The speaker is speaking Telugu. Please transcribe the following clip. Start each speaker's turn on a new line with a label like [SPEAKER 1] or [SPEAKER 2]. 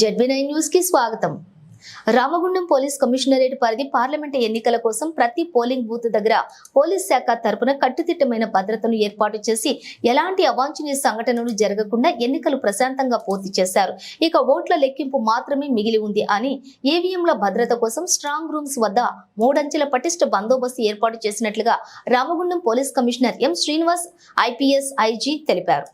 [SPEAKER 1] జెడ్బీ నైన్ న్యూస్కి స్వాగతం. రామగుండం పోలీస్ కమిషనరేట్ పరిధి పార్లమెంటు ఎన్నికల కోసం ప్రతి పోలింగ్ బూత్ దగ్గర పోలీస్ శాఖ తరపున కట్టుదిట్టమైన భద్రతను ఏర్పాటు చేసి ఎలాంటి అవాంఛనీయ సంఘటనలు జరగకుండా ఎన్నికలు ప్రశాంతంగా పూర్తి చేశారు. ఇక ఓట్ల లెక్కింపు మాత్రమే మిగిలి ఉంది అని ఈవీఎంల భద్రత కోసం స్ట్రాంగ్ రూమ్స్ వద్ద మూడంచెల పటిష్ట బందోబస్తు ఏర్పాటు చేసినట్లుగా Ramagundam police commissioner M Srinivas IPS IG తెలిపారు.